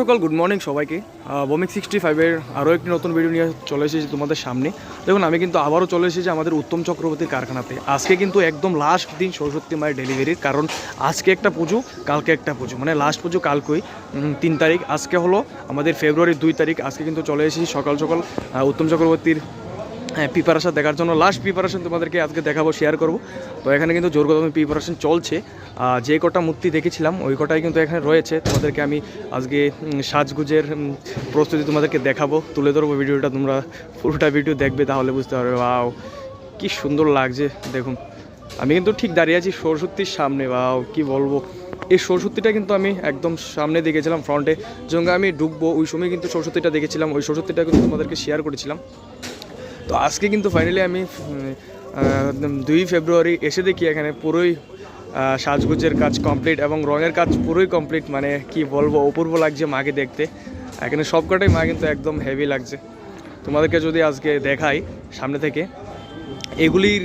সকাল good morning সবাইকে। বমিক sixty ফাইভের আরও একটি নতুন ভিডিও নিয়ে চলে এসেছি তোমাদের সামনে। দেখুন, আমি কিন্তু আবারও চলে এসেছি আমাদের উত্তম চক্রবর্তীর কারখানাতে। আজকে কিন্তু একদম লাস্ট দিন সরস্বতী মায়ের ডেলিভারির কারণ আজকে একটা পুজো, কালকে একটা পুজো। মানে লাস্ট পুজো কালকেই তিন তারিখ। আজকে হলো আমাদের ফেব্রুয়ারির দুই তারিখ। আজকে কিন্তু চলে এসেছি সকাল সকাল উত্তম চক্রবর্তীর হ্যাঁ প্রিপারেশন দেখার জন্য লাস্ট প্রিপারেশন তোমাদেরকে আজকে দেখাবো শেয়ার করব। তো এখানে কিন্তু জোর কদমে প্রিপারেশন চলছে যে কটা মূর্তি দেখেছিলাম, ওই কটাই কিন্তু এখানে রয়েছে। তোমাদেরকে আমি আজকে সাজগুজের প্রস্তুতি তোমাদেরকে দেখাবো। তুলে ধরবো ভিডিওটা, তোমরা পুরোটা ভিডিও দেখবে, তাহলে বুঝতে পারবে বাও কি সুন্দর লাগছে, দেখুন। আমি কিন্তু ঠিক দাঁড়িয়ে আছি সরস্বতীর সামনে বাও কি বলব। এই সরস্বতীটা কিন্তু আমি একদম সামনে দেখেছিলাম ফ্রন্টে যখন আমি ডুববো ওই সময় কিন্তু সরস্বতীটা দেখেছিলাম, ওই সরস্বতীটা কিন্তু তোমাদেরকে শেয়ার করেছিলাম। তো আজকে কিন্তু ফাইনালি আমি দুই ফেব্রুয়ারি এসে দেখি এখানে পুরোই সাজগুজের কাজ কমপ্লিট এবং রঙের কাজ পুরোই কমপ্লিট মানে কি বলব, অপূর্ব লাগছে মাকে দেখতে। এখানে সবকটাই মা কিন্তু একদম হেভি লাগছে। তোমাদেরকে যদি আজকে দেখাই সামনে থেকে, এগুলির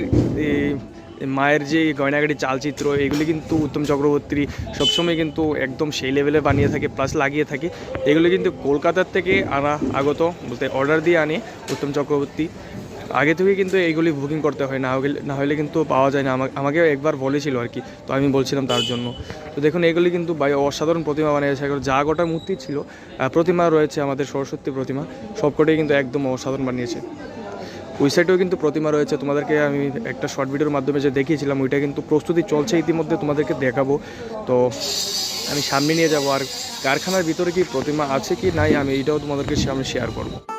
মায়ের যে গয়নাগাড়ি চালচিত্র, এগুলি কিন্তু উত্তম চক্রবর্তী সবসময় কিন্তু একদম সেই লেভেলে বানিয়ে থাকে প্লাস লাগিয়ে থাকে। এগুলি কিন্তু কলকাতার থেকে আনা আগত, বলতে অর্ডার দিয়ে আনে উত্তম চক্রবর্তী। আগে থেকে কিন্তু এইগুলি বুকিং করতে হয়, না হলে না হলে কিন্তু পাওয়া যায় না। আমা- আমাকে একবার বলেছিল আর কি, তো আমি বলছিলাম তার জন্য। তো দেখুন এগুলি কিন্তু বাই অসাধারণ প্রতিমা বানিয়েছে এখন যা গোটা মূর্তি ছিল প্রতিমা রয়েছে আমাদের সরস্বতী প্রতিমা সবকটাই কিন্তু একদম অসাধারণ বানিয়েছে। ওই সাইডেও কিন্তু প্রতিমা রয়েছে। তোমাদেরকে আমি একটা শর্ট ভিডিওর মাধ্যমে যে দেখিয়েছিলাম, ওইটা কিন্তু প্রস্তুতি চলছে ইতিমধ্যে, তোমাদেরকে দেখাবো। তো আমি সামনে নিয়ে যাব, আর কারখানার ভিতরে কি প্রতিমা আছে কি নাই, আমি এইটাও তোমাদেরকে সামনে শেয়ার করব।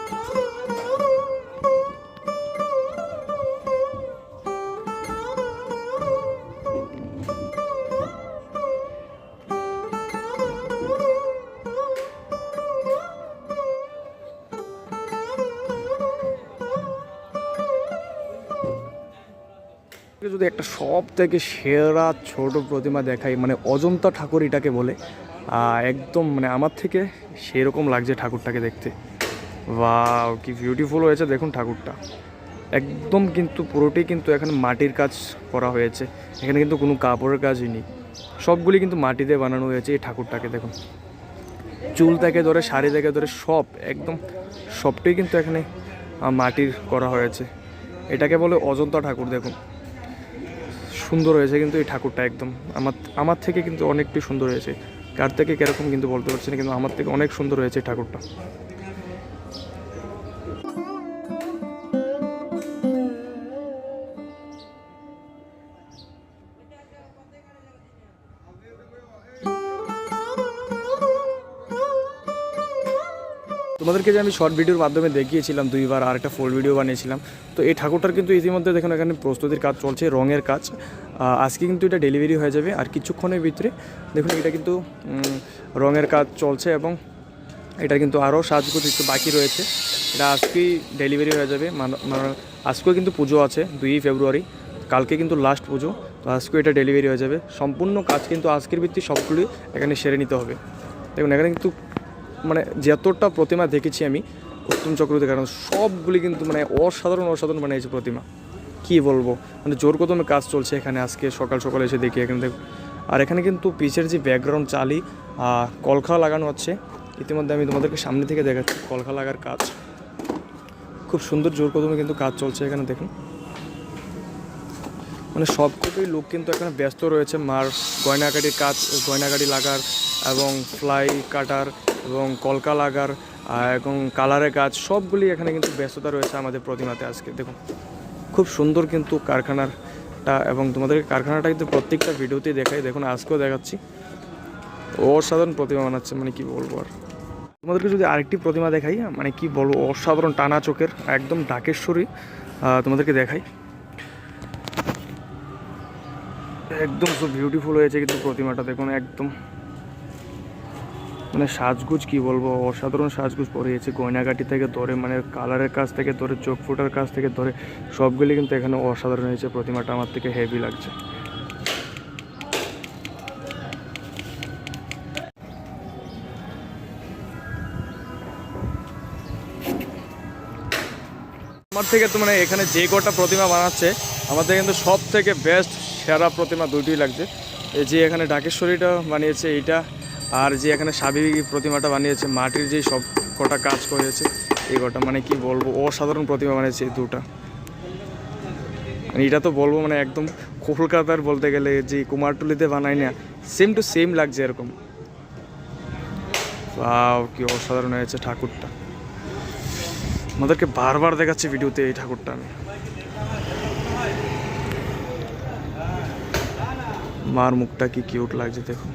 যদি একটা সব থেকে সেরা ছোট প্রতিমা দেখাই মানে অজন্তা ঠাকুর এটাকে বলে। একদম মানে আমার থেকে সেরকম লাগছে ঠাকুরটাকে দেখতে। বা কি বিউটিফুল হয়েছে দেখুন ঠাকুরটা। একদম কিন্তু পুরোটাই কিন্তু এখানে মাটির কাজ করা হয়েছে। এখানে কিন্তু কোনো কাপড়ের কাজই নেই। সবগুলি কিন্তু মাটিতে বানানো হয়েছে এই ঠাকুরটাকে দেখুন। চুল থেকে ধরে, শাড়ি থেকে ধরে সব, একদম সবটাই কিন্তু এখানে মাটির করা হয়েছে। এটাকে বলে অজন্তা ঠাকুর দেখুন। সুন্দর হয়েছে কিন্তু এই ঠাকুরটা একদম। আমার আমার থেকে কিন্তু অনেকটাই সুন্দর হয়েছে। কার থেকে কীরকম কিন্তু বলতে পারছি না, কিন্তু আমার থেকে অনেক সুন্দর হয়েছে এই ঠাকুরটা। তোমাদেরকে যে আমি শর্ট ভিডিওর মাধ্যমে দেখিয়েছিলাম দুইবার, আর একটা ফুল ভিডিও বানিয়েছিলাম, তো এই ঠাকুরটার কিন্তু ইতিমধ্যে দেখুন এখানে প্রস্তুতির কাজ চলছে, রঙের কাজ। আজকে কিন্তু এটা ডেলিভারি হয়ে যাবে, আর কিছুক্ষণের ভিতরে দেখুন এটা কিন্তু রঙের কাজ চলছে এবং এটা কিন্তু আরও সাজগুজ একটু বাকি রয়েছে। এটা আজকেই ডেলিভারি হয়ে যাবে আজকেও কিন্তু পুজো আছে, দুই ফেব্রুয়ারি, কালকে কিন্তু লাস্ট পুজো, তো আজকেও এটা ডেলিভারি হয়ে যাবে। সম্পূর্ণ কাজ কিন্তু আজকের ভিত্তি সবগুলি এখানে সেরে নিতে হবে। দেখুন এখানে কিন্তু মানে যতটা প্রতিমা দেখেছি আমি উত্তম চক্রবর্তী, কারণ সবগুলি কিন্তু মানে অসাধারণ অসাধারণ বানিয়েছে প্রতিমা। কি বলব? মানে জোর কদমে কাজ চলছে এখানে আজকে সকাল সকাল এসে দেখি এখানে দেখ। আর এখানে কিন্তু পিচের যে ব্যাকগ্রাউন্ড চালি কলখা লাগানো হচ্ছে ইতিমধ্যে আমি তোমাদেরকে সামনে থেকে দেখাচ্ছি কলখা লাগার কাজ। খুব সুন্দর জোর কদমে কিন্তু কাজ চলছে এখানে দেখুন। মানে সবকটাই লোক কিন্তু এখানে ব্যস্ত রয়েছে। মার গয়নাগাড়ির কাজ, গয়নাগাড়ি লাগার এবং ফ্লাই কাটার এবং কলকা লাগার এবং কালারের কাজ, সবগুলি এখানে কিন্তু ব্যস্ততা রয়েছে আমাদের প্রতিমাতে আজকে। দেখুন, খুব সুন্দর কিন্তু কারখানাটা এবং তোমাদের কারখানাটা কিন্তু প্রত্যেকটা ভিডিওতেই দেখাই। দেখুন, আজকেও দেখাচ্ছি। অসাধারণ প্রতিমা বানাচ্ছে মানে কি বলব আর। তোমাদেরকে যদি আরেকটি প্রতিমা দেখাই মানে কি বলব, অসাধারণ টানা চোখের, একদম ডাকেশ্বরী তোমাদেরকে দেখাই। একদম খুব বিউটিফুল হয়েছে কিন্তু প্রতিমাটা দেখুন, একদম। মানে সাজগুজ কি বলব, অসাধারণ সাজগুজ পরিয়েছে। গয়নাগাটি থেকে ধরে মানে কালারের কাজ থেকে ধরে, চোখ ফুটার কাজ থেকে ধরে, সবগুলি কিন্তু এখানে অসাধারণ হয়েছে। প্রতিমাটা আমার থেকে হেভি লাগছে। আমার থেকে তো মানে এখানে যে কটা প্রতিমা বানাচ্ছে, আমাদের কিন্তু সব থেকে বেস্ট সেরা প্রতিমা দুইটি লাগছে। এই যে এখানে ডাকেশ্বরীটা বানিয়েছে এইটা, আর যে এখানে সাবি প্রতিমাটা বানিয়েছে, মাটির যে সব কটা কাজ করেছে, এই কটা মানে কি বলব, অসাধারণ প্রতিমা বানিয়েছে এই দুটা। মানে এটা তো বলব মানে একদম কলকাতার বলতে গেলে, যে কুমারটুলিতে বানায় না সেম টু সেম লাগছে এরকম। কি অসাধারণ হয়েছে ঠাকুরটা। আমাদেরকে বারবার দেখাচ্ছে ভিডিওতে এই ঠাকুরটা আমি। মার মুখটা কি কিউট লাগছে দেখুন।